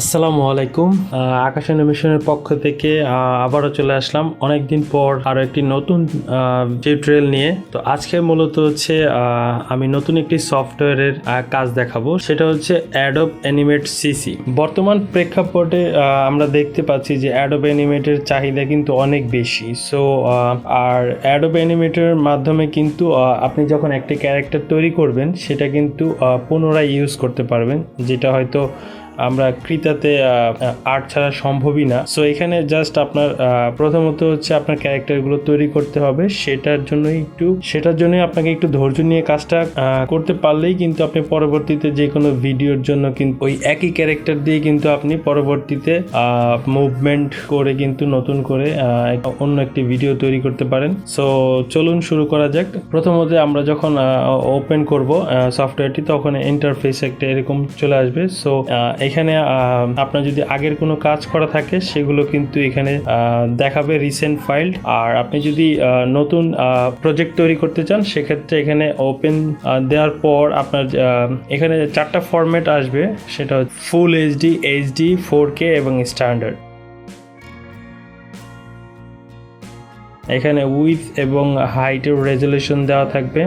আসসালামু আলাইকুম। আকাশ অ্যানিমেশনের পক্ষ থেকে আবারও চলে আসলাম। অনেকদিন পর আরও একটি নতুন টিউটোরিয়াল নিয়ে। তো আজকে মূলত হচ্ছে আমি নতুন একটি সফটওয়্যারের কাজ দেখাবো। সেটা হচ্ছে অ্যাডব অ্যানিমেট সিসি বর্তমান প্রেক্ষাপটে আমরা দেখতে পাচ্ছি যে অ্যাডব অ্যানিমেটের চাহিদা কিন্তু অনেক বেশি। সো আর অ্যাডব অ্যানিমেটের মাধ্যমে কিন্তু আপনি যখন একটি ক্যারেক্টার তৈরি করবেন, সেটা কিন্তু পুনরায় ইউজ করতে পারবেন। যেটা হয়তো আমরা ক্রিতাতে আর্ট ছাড়া সম্ভবই না। সো এখানে জাস্ট আপনার প্রথমত হচ্ছে আপনার ক্যারেক্টারগুলো তৈরি করতে হবে। সেটার জন্য একটু, সেটার জন্য আপনাকে একটু ধৈর্য নিয়ে কাজটা করতে পারলেই কিন্তু আপনি পরবর্তীতে যে কোনো ভিডিওর জন্য কিন্তু ওই একই ক্যারেক্টার দিয়ে কিন্তু আপনি পরবর্তীতে মুভমেন্ট করে কিন্তু নতুন করে অন্য একটি ভিডিও তৈরি করতে পারেন। সো চলুন শুরু করা যাক। প্রথমত আমরা যখন ওপেন করব সফটওয়্যারটি তখন ইন্টারফেস একটা এরকম চলে আসবে। সো এখানে আপনার যদি আগের কোনো কাজ করা থাকে, সেগুলো কিন্তু এখানে দেখাবে রিসেন্ট ফাইল আর আপনি যদি নতুন প্রজেক্ট তৈরি করতে চান, সেক্ষেত্রে এখানে ওপেন দেওয়ার পর আপনার এখানে চারটা ফরম্যাট আসবে। সেটা full HD HD four K এবং স্ট্যান্ডার্ড এখানে উইথ এবং হাইটের রেজলিউশন দেওয়া থাকবে।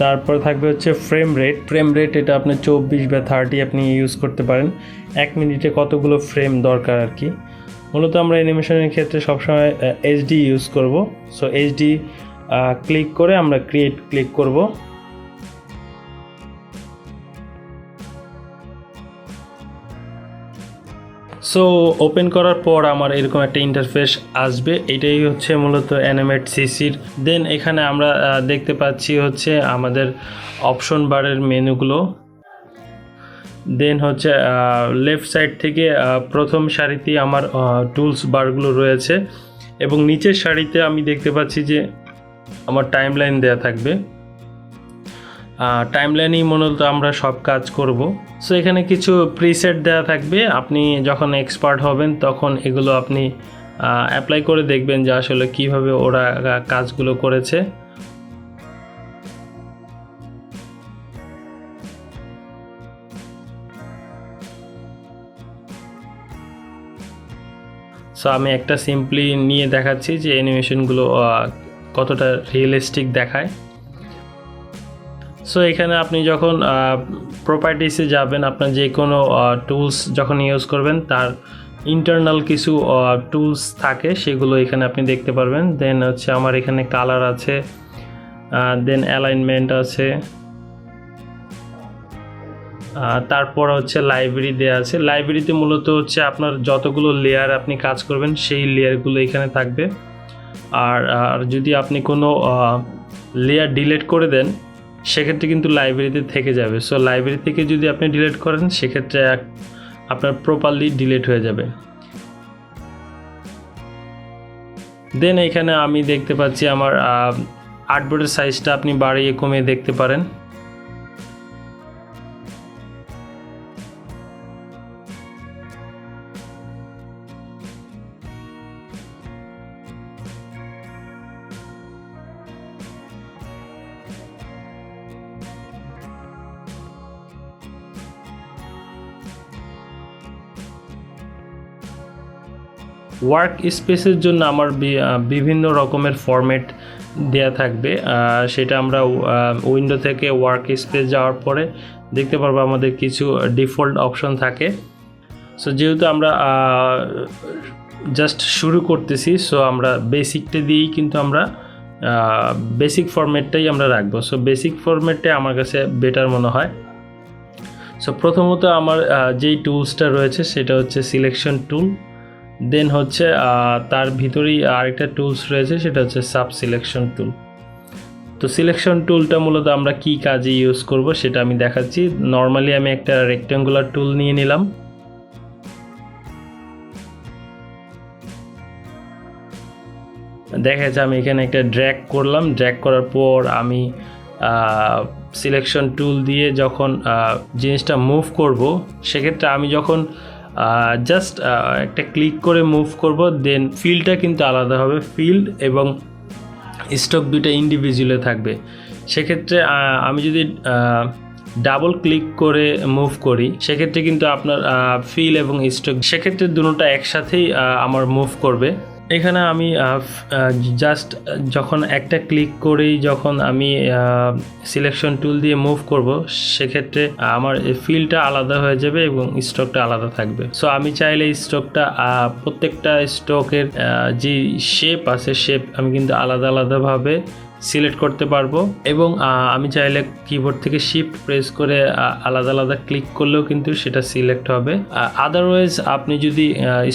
তারপর থাকবে হচ্ছে ফ্রেম রেট ফ্রেম রেট এটা আপনি চব্বিশ বা থার্টি আপনি ইউজ করতে পারেন। এক মিনিটে কতগুলো ফ্রেম দরকার আর কি। মূলত আমরা অ্যানিমেশনের ক্ষেত্রে সবসময় এইচডি ইউজ করব। সো এইচডি ক্লিক করে আমরা ক্রিয়েট ক্লিক করব। সো ওপেন করার পর আমার এরকম একটা ইন্টারফেস আসবে। এটাই হচ্ছে মূলত অ্যানিমেট সিসির দেন এখানে আমরা দেখতে পাচ্ছি হচ্ছে আমাদের অপশন বারের মেনুগুলো। দেন হচ্ছে লেফট সাইড থেকে প্রথম সারিতে আমার টুলস বারগুলো রয়েছে। এবং নিচের সারিতে আমি দেখতে পাচ্ছি যে আমার টাইমলাইন দেওয়া থাকবে। টাইমলাইনেই মূলত আমরা সব কাজ করব। সো এখানে কিছু প্রিসেট দেওয়া থাকবে। আপনি যখন এক্সপার্ট হবেন, তখন এগুলো আপনি অ্যাপ্লাই করে দেখবেন যে আসলে কীভাবে ওরা কাজগুলো করেছে। সো আমি একটা সিম্পলি নিয়ে দেখাচ্ছি যে অ্যানিমেশনগুলো কতটা রিয়েলিস্টিক দেখায়। সো এখানে আপনি যখন প্রপার্টিসে যাবেন, আপনার যে কোনো টুলস যখন ইউজ করবেন, তার ইন্টারনাল কিছু টুলস থাকে, সেগুলো এখানে আপনি দেখতে পারবেন। দেন হচ্ছে আমার এখানে কালার আছে দেন অ্যালাইনমেন্ট আছে তারপর হচ্ছে লাইব্রেরি দেওয়া আছে। লাইব্রেরিতে মূলত হচ্ছে আপনার যতগুলো লেয়ার আপনি কাজ করবেন, সেই লেয়ারগুলো এখানে থাকবে। আর আর যদি আপনি কোনো লেয়ার ডিলিট করে দেন সেক্ষেত্রে কিন্তু লাইব্রেরিতে থেকে যাবে। সো লাইব্রেরি থেকে যদি আপনি ডিলেট করেন, সেক্ষেত্রে আপনার প্রপারলি ডিলেট হয়ে যাবে। দেন এখানে আমি দেখতে পাচ্ছি আমার আর্টবোর্ডের সাইজটা আপনি বাড়িয়ে কমিয়ে দেখতে পারেন। ওয়ার্ক স্পেসের জন্য আমার বিভিন্ন রকমের ফরম্যাট দেয়া থাকবে। সেটা আমরা উইন্ডো থেকে ওয়ার্ক স্পেস যাওয়ার পরে দেখতে পারব আমাদের কিছু ডিফল্ট অপশন থাকে। সো যেহেতু আমরা জাস্ট শুরু করতেছি সো আমরা বেসিকটা দিয়েই কিন্তু আমরা বেসিক ফরম্যাটটাই আমরা রাখব। সো বেসিক ফরম্যাটটা আমার কাছে বেটার মনে হয়। সো প্রথমত আমার যেই টুলসটা রয়েছে, সেটা হচ্ছে সিলেকশন টুল দেন হচ্ছে তার ভিতরেই আরেকটা টুলস রয়েছে, সেটা হচ্ছে সাব সিলেকশন টুল তো সিলেকশন টুলটা মূলত আমরা কি কাজে ইউজ করব সেটা আমি দেখাচ্ছি। নর্মালি আমি একটা রেক্টেঙ্গুলার টুল নিয়ে নিলাম। দেখা যাচ্ছে আমি এখানে একটা ড্র্যাগ করলাম। ড্র্যাগ করার পর আমি সিলেকশন টুল দিয়ে যখন জিনিসটা মুভ করব, সেক্ষেত্রে আমি যখন জাস্ট একটা ক্লিক করে মুভ করব দেন ফিল্ডটা কিন্তু আলাদা হবে ফিল্ড এবং স্টক দুটা ইন্ডিভিজুয়ালে থাকবে। সেক্ষেত্রে আমি যদি ডাবল ক্লিক করে মুভ করি, সেক্ষেত্রে কিন্তু আপনার ফিল এবং স্টক সেক্ষেত্রে দুটোটা একসাথেই আমার মুভ করবে। এখানে আমি জাস্ট যখন একটা ক্লিক করেই যখন আমি সিলেকশন টুল দিয়ে মুভ করব, সেক্ষেত্রে আমার ফিলটা আলাদা হয়ে যাবে এবং স্টকটা আলাদা থাকবে। সো আমি চাইলে স্টকটা প্রত্যেকটা স্টকের যে শেপ আছে শেপ আমি কিন্তু আলাদা আলাদাভাবে সিলেক্ট করতে পারব। এবং আমি চাইলে কিবোর্ড থেকে শিফট প্রেস করে আলাদা আলাদা ক্লিক করলেও কিন্তু সেটা সিলেক্ট হবে। আদারওয়াইজ আপনি যদি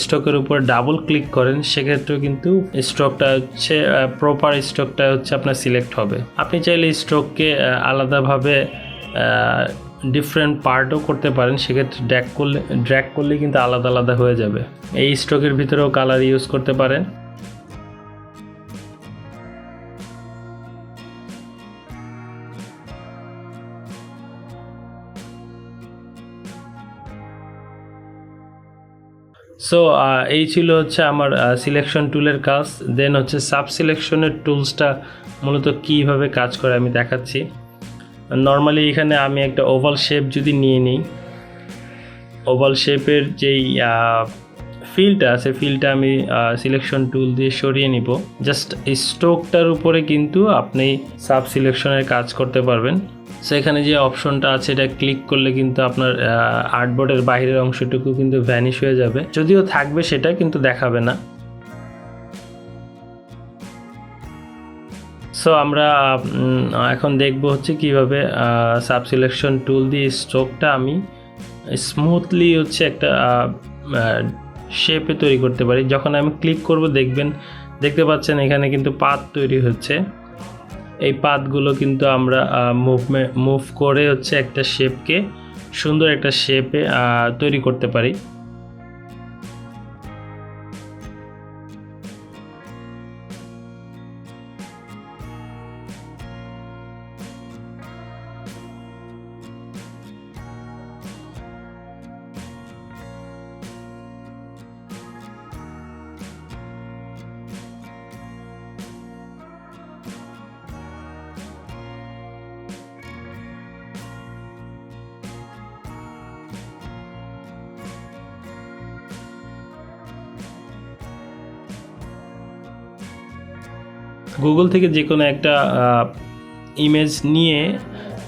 স্টকের উপর ডাবল ক্লিক করেন, সেক্ষেত্রেও কিন্তু স্টকটা হচ্ছে প্রপার স্টকটা হচ্ছে আপনার সিলেক্ট হবে। আপনি চাইলে স্ট্রোককে আলাদাভাবে ডিফারেন্ট পার্টও করতে পারেন। সেক্ষেত্রে ড্র্যাক করলে ড্র্যাক করলে কিন্তু আলাদা আলাদা হয়ে যাবে। এই স্ট্রোকের ভিতরেও কালার ইউজ করতে পারেন। সো এই ছিল হচ্ছে আমার সিলেকশন টুলের কাজ। দেন হচ্ছে সাব সিলেকশনের টুলসটা মূলত কীভাবে কাজ করে আমি দেখাচ্ছি। নর্মালি এখানে আমি একটা ওভাল শেপ যদি নিয়ে নিই ওভাল শেপের যেই ফিলটা আছে ফিলটা আমি সিলেকশন টুল দিয়ে সরিয়ে নিব। জাস্ট স্ট্রোকটার উপরে কিন্তু আপনি সাব সিলেকশনের কাজ করতে পারবেন। সো এখানে যে অপশনটা আছে, এটা ক্লিক করলে কিন্তু আপনার আর্টবোর্ডের বাইরের অংশটুকু কিন্তু ভ্যানিশ হয়ে যাবে। যদিও থাকবে সেটা, কিন্তু দেখাবে না। সো আমরা এখন দেখব হচ্ছে কীভাবে সাব সিলেকশন টুল দিয়ে স্ট্রোকটা আমি স্মুথলি হচ্ছে একটা শেপে তৈরি করতে পারি। যখন আমি ক্লিক করব, দেখবেন, দেখতে পাচ্ছেন এখানে কিন্তু পাত তৈরি হচ্ছে। এই পাতগুলো কিন্তু আমরা মুভমে মুভ করে হচ্ছে একটা শেপকে সুন্দর একটা শেপে তৈরি করতে পারি। গুগল থেকে যে কোনো একটা ইমেজ নিয়ে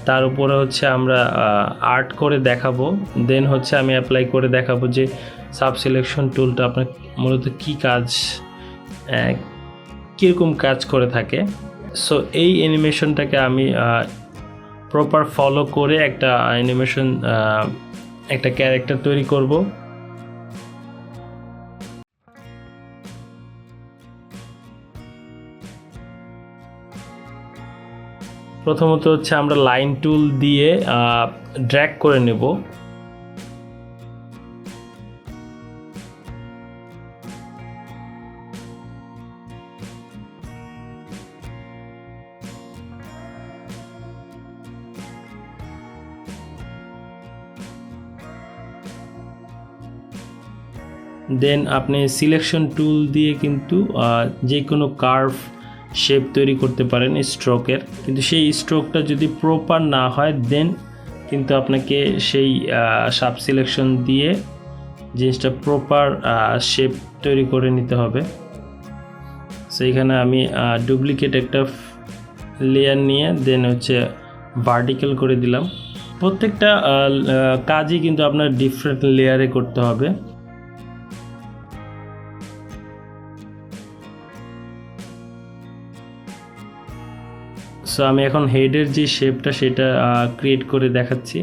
তার উপরে হচ্ছে আমরা আর্ট করে দেখাবো। দেন হচ্ছে আমি অ্যাপ্লাই করে দেখাবো যে সাব সিলেকশন টুলটা আপনার মূলত কী কাজ কীরকম কাজ করে থাকে। সো এই অ্যানিমেশনটাকে আমি প্রপার ফলো করে একটা অ্যানিমেশন একটা ক্যারেক্টার তৈরি করব। প্রথমত হচ্ছে আমরা লাইন টুল দিয়ে ড্র্যাগ করে নেব। দেন আপনি সিলেকশন টুল দিয়ে কিন্তু যে কোনো কার্ভ শেপ তৈরি করতে পারেন স্ট্রোকের কিন্তু সেই স্ট্রোকটা যদি প্রপার না হয় দেন কিন্তু আপনাকে সেই সাব সিলেকশন দিয়ে জিনিসটা প্রপার শেপ তৈরি করে নিতে হবে। সেইখানে আমি ডুপ্লিকেট একটা লেয়ার নিয়ে দেন হচ্ছে ভার্টিক্যাল করে দিলাম। প্রত্যেকটা কাজই কিন্তু আপনার ডিফারেন্ট লেয়ারে করতে হবে। সো আমি এখন হেডের যে শেপটা সেটা ক্রিয়েট করে দেখাচ্ছি।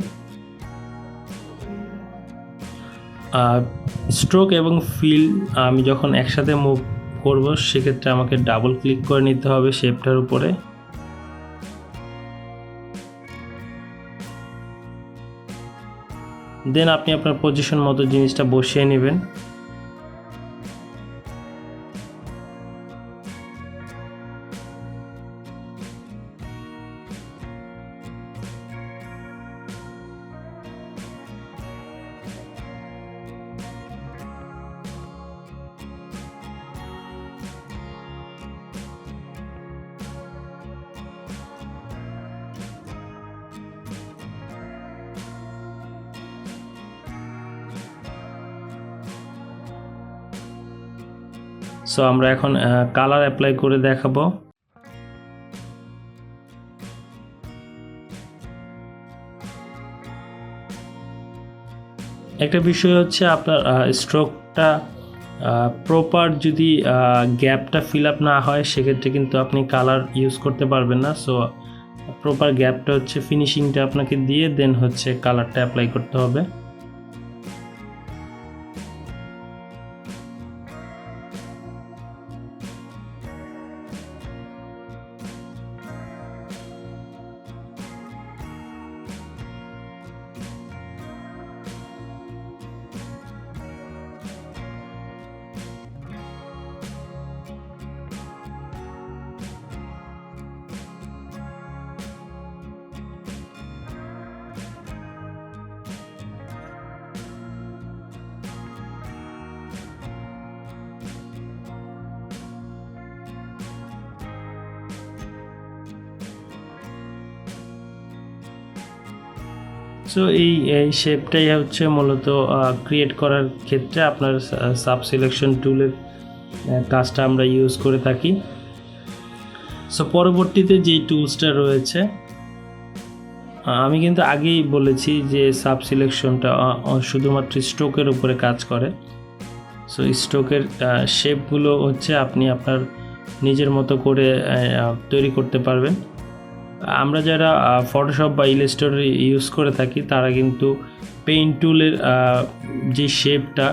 স্ট্রোক এবং ফিল আমি যখন একসাথে মুভ করব, সেক্ষেত্রে আমাকে ডাবল ক্লিক করে নিতে হবে শেপটার উপরে। দেন আপনি আপনার পজিশন মতো জিনিসটা বসিয়ে নেবেন। সো আমরা এখন কালার অ্যাপ্লাই করে দেখাবো। একটা বিষয় হচ্ছে আপনার স্ট্রোকটা প্রপার যদি গ্যাপটা ফিল আপ না হয়, সেক্ষেত্রে কিন্তু আপনি কালার ইউজ করতে পারবেন না। সো প্রপার গ্যাপটা হচ্ছে ফিনিশিংটা আপনাকে দিয়ে দেন হচ্ছে কালারটা অ্যাপ্লাই করতে হবে। সো এই এই শেপটাই হচ্ছে মূলত ক্রিয়েট করার ক্ষেত্রে আপনার সাব সিলেকশন টুলের কাজটা আমরা ইউজ করে থাকি। সো পরবর্তীতে যেই টুলসটা রয়েছে আমি কিন্তু আগেই বলেছি যে সাব সিলেকশনটা শুধুমাত্র স্ট্রোকের উপরে কাজ করে। সো স্ট্রোকের শেপগুলো হচ্ছে আপনি আপনার নিজের মতো করে তৈরি করতে পারবেন। আমরা যারা ফটোশপ বা ইলাস্ট্রেটর ইউজ করে থাকি, তারা কিন্তু পেইন্ট টুলের যে শেপটা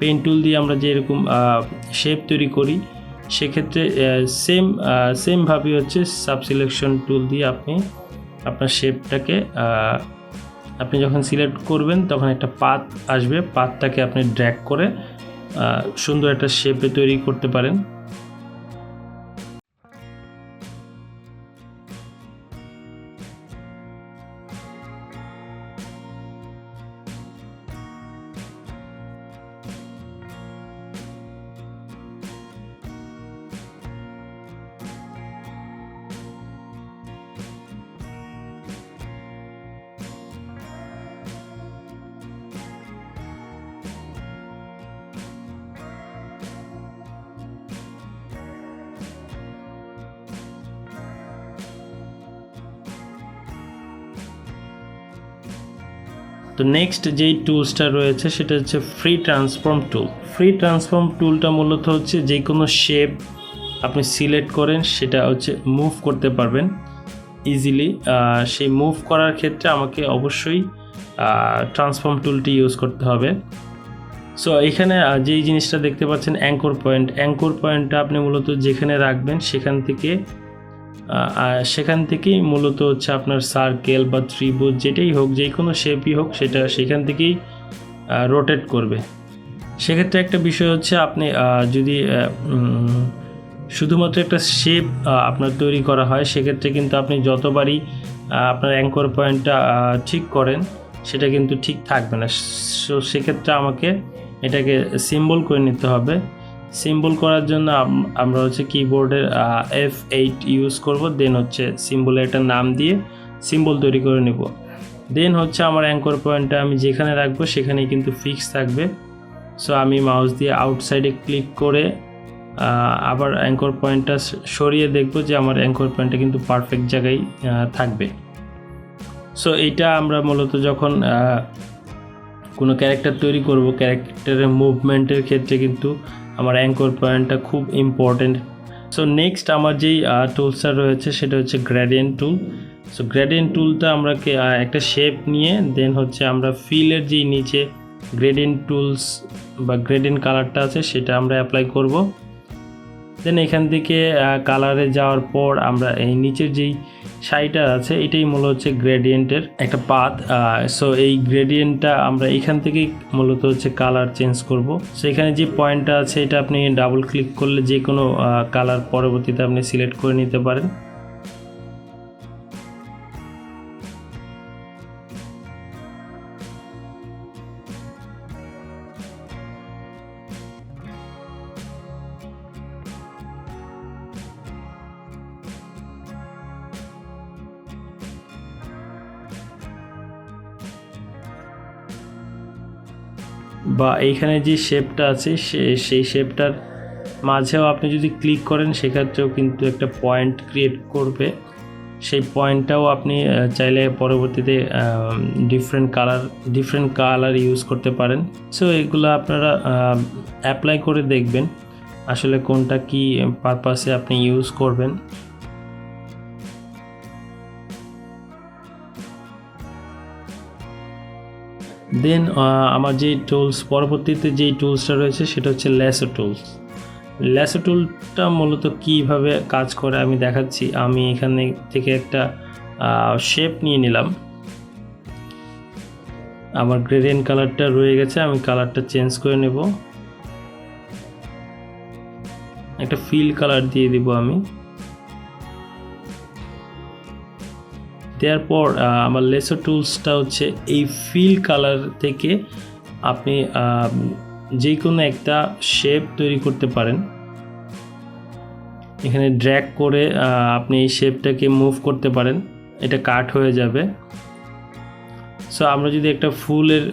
পেইন্ট টুল দিয়ে আমরা যেরকম শেপ তৈরি করি, সেক্ষেত্রে সেম সেমভাবেই হচ্ছে সাব সিলেকশন টুল দিয়ে আপনি আপনার শেপটাকে আপনি যখন সিলেক্ট করবেন, তখন একটা পাত আসবে, পাতটাকে আপনি ড্র্যাগ করে সুন্দর একটা শেপে তৈরি করতে পারেন। তো নেক্সট যেই টুলসটা রয়েছে সেটা হচ্ছে free transform tool free transform টুলটা মূলত হচ্ছে যে কোনো শেপ আপনি সিলেক্ট করেন, সেটা হচ্ছে মুভ করতে পারবেন ইজিলি সেই মুভ করার ক্ষেত্রে আমাকে অবশ্যই ট্রান্সফর্ম টুলটি ইউজ করতে হবে। সো এখানে যেই জিনিসটা দেখতে পাচ্ছেন অ্যাঙ্কর পয়েন্ট অ্যাঙ্কর পয়েন্টটা আপনি মূলত যেখানে রাখবেন, সেখান থেকে সেখান থেকেই মূলত হচ্ছে আপনার সার্কেল বা ত্রিভুজ যেটাই হোক, যে কোনো শেপই হোক, সেটা সেখান থেকেই রোটেট করবে। সেক্ষেত্রে একটা বিষয় হচ্ছে আপনি যদি শুধুমাত্র একটা শেপ আপনার তৈরি করা হয়, সেক্ষেত্রে কিন্তু আপনি যতবারই আপনার অ্যাঙ্কর পয়েন্টটা ঠিক করেন, সেটা কিন্তু ঠিক থাকবে না। সো, সেক্ষেত্রে আমাকে এটাকে সিম্বল করে নিতে হবে। সিম্বল করার জন্য আমরা হচ্ছে কিবোর্ডের এফ এইট ইউজ করব দেন হচ্ছে সিম্বলের একটা নাম দিয়ে সিম্বল তৈরি করে নেব। দেন হচ্ছে আমার অ্যাঙ্কর পয়েন্টটা আমি যেখানে রাখব সেখানেই কিন্তু ফিক্স থাকবে। সো আমি মাউস দিয়ে আউটসাইডে ক্লিক করে আবার অ্যাঙ্কর পয়েন্টটা সরিয়ে দেখব যে আমার অ্যাঙ্কর পয়েন্টটা কিন্তু পারফেক্ট জায়গায় থাকবে। সো এইটা আমরা মূলত যখন কোনো ক্যারেক্টার তৈরি করব ক্যারেক্টারের মুভমেন্টের ক্ষেত্রে কিন্তু আমার অ্যাঙ্কর পয়েন্টটা খুব ইম্পর্টেন্ট সো নেক্সট আমার যেই টুলসটা রয়েছে সেটা হচ্ছে গ্র্যাডিয়েন্ট টুল সো গ্র্যাডিয়েন্ট টুলটা আমরা একটা শেপ নিয়ে দেন হচ্ছে আমরা ফিলের যেই নিচে গ্রেডিয়েন্ট টুলস বা গ্রেডিয়েন্ট কালারটা আছে সেটা আমরা অ্যাপ্লাই করব। দেন এখান থেকে কালারে যাওয়ার পর আমরা এই নিচের যেই শাড়িটা আছে, এটাই মূলত হচ্ছে গ্রেডিয়েন্টের একটা পাত। সো এই গ্রেডিয়েন্টটা আমরা এখান থেকেই মূলত হচ্ছে কালার চেঞ্জ করব। সো এখানে যে পয়েন্টটা আছে, এটা আপনি ডাবল ক্লিক করলে যে কোনো কালার পরবর্তীতে আপনি সিলেক্ট করে নিতে পারেন। বা এইখানে যে শেপটা আছে সেই শেপটার মাঝেও আপনি যদি ক্লিক করেন, সেক্ষেত্রেও কিন্তু একটা পয়েন্ট ক্রিয়েট করবে। সেই পয়েন্টটাও আপনি চাইলে পরবর্তীতে different colour different colour use করতে পারেন। সো এগুলো আপনারা অ্যাপ্লাই করে দেখবেন, আসলে কোনটা কি পারপাসে আপনি ইউজ করবেন। দেন আমার যে টুলস পরবর্তীতে যেই টুলসটা রয়েছে, সেটা হচ্ছে ল্যাসো টুলস ল্যাসো টুলটা মূলত কীভাবে কাজ করে আমি দেখাচ্ছি। আমি এখানে থেকে একটা শেপ নিয়ে নিলাম। আমার গ্রেডিয়েন্ট কালারটা রয়ে গেছে, আমি কালারটা চেঞ্জ করে নেব। একটা ফিল কালার দিয়ে দিব আমি। দেওয়ার পর আমার লেসো টুলসটা হচ্ছে এই ফিল কালার থেকে আপনি যে কোনো একটা শেপ তৈরি করতে পারেন। এখানে ড্র্যাগ করে আপনি এই শেপটাকে মুভ করতে পারেন। এটা কাট হয়ে যাবে। সো আমরা যদি একটা ফুলের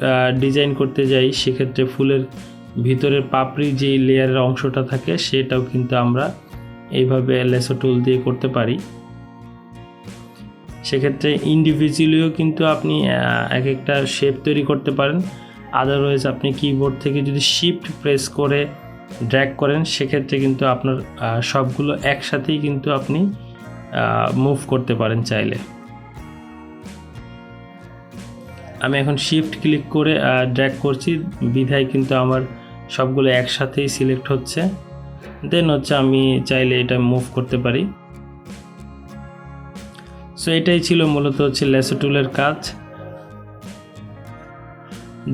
ডিজাইন করতে যাই, সেক্ষেত্রে ফুলের ভিতরের পাপড়ি যে লেয়ারের অংশটা থাকে, সেটাও কিন্তু আমরা এইভাবে লেসো টুল দিয়ে করতে পারি। সেক্ষেত্রে ইন্ডিভিজুয়ালিও কিন্তু আপনি এক একটা শেপ তৈরি করতে পারেন। আদারওয়াইজ আপনি কিবোর্ড থেকে যদি শিফট প্রেস করে ড্র্যাগ করেন, সেক্ষেত্রে কিন্তু আপনার সবগুলো একসাথেই কিন্তু আপনি মুভ করতে পারেন চাইলে। আমি এখন শিফট ক্লিক করে ড্র্যাগ করছি। বিধায় কিন্তু আমার সবগুলো একসাথেই সিলেক্ট হচ্ছে। দেন হচ্ছে আমি চাইলে এটা মুভ করতে পারি। সো এটাই ছিল মূলত হচ্ছে লেসো টুলের কাজ।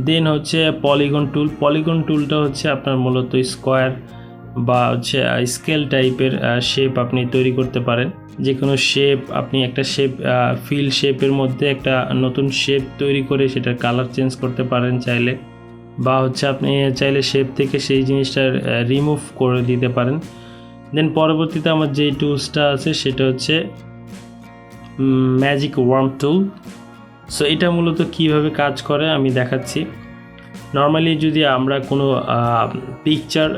দেন হচ্ছে পলিগন টুল পলিগন টুলটা হচ্ছে আপনার মূলত স্কোয়ার বা হচ্ছে স্কেল টাইপের শেপ আপনি তৈরি করতে পারেন। যে কোনো শেপ আপনি একটা শেপ ফিল শেপের মধ্যে একটা নতুন শেপ তৈরি করে সেটার কালার চেঞ্জ করতে পারেন চাইলে। বা হচ্ছে আপনি চাইলে শেপ থেকে সেই জিনিসটার রিমুভ করে দিতে পারেন। দেন পরবর্তীতে আমার যেই টুলসটা আছে সেটা হচ্ছে ম্যাজিক ওয়ার্ম টুল সো এটা মূলত কীভাবে কাজ করে আমি দেখাচ্ছি। নর্মালি যদি আমরা কোনো পিকচার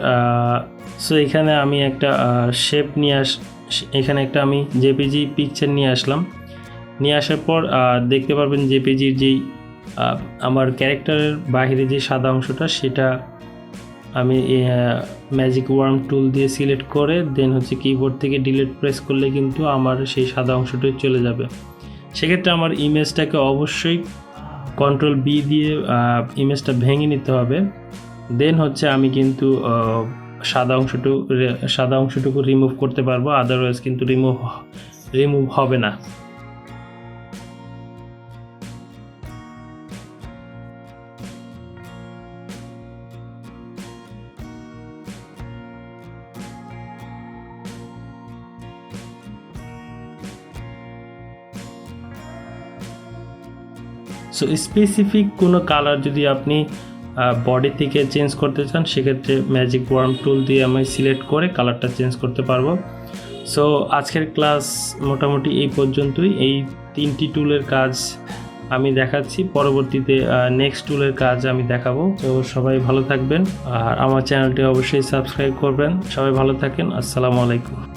সো এখানে আমি একটা শেপ নিয়ে আস, এখানে একটা আমি জেপিজি পিকচার নিয়ে আসলাম। নিয়ে আসার পর দেখতে পারবেন জেপিজির যেই আমার ক্যারেক্টারের বাইরে যে সাদা অংশটা, সেটা আমি ম্যাজিক ওয়ার্ম টুল দিয়ে সিলেক্ট করে দেন হচ্ছে কিবোর্ড থেকে ডিলিট প্রেস করলে কিন্তু আমার সেই সাদা অংশটাই চলে যাবে। সেক্ষেত্রে আমার ইমেজটাকে অবশ্যই কন্ট্রোল বি দিয়ে ইমেজটা ভেঙে নিতে হবে। দেন হচ্ছে আমি কিন্তু সাদা অংশটুকু সাদা অংশটুকু রিমুভ করতে পারব আদারওয়াইজ কিন্তু রিমুভ রিমুভ হবে না। সো স্পেসিফিক কোনো কালার যদি আপনি বডি থেকে চেঞ্জ করতে চান, সেক্ষেত্রে ম্যাজিক ওয়ার্ম টুল দিয়ে আমি সিলেক্ট করে কালারটা চেঞ্জ করতে পারব। সো আজকের ক্লাস মোটামুটি এই পর্যন্তই। এই তিনটি টুলের কাজ আমি দেখাচ্ছি। পরবর্তীতে নেক্সট টুলের কাজ আমি দেখাবো। তো সবাই ভালো থাকবেন। আর আমার চ্যানেলটি অবশ্যই সাবস্ক্রাইব করবেন। সবাই ভালো থাকেন। আসসালামু আলাইকুম।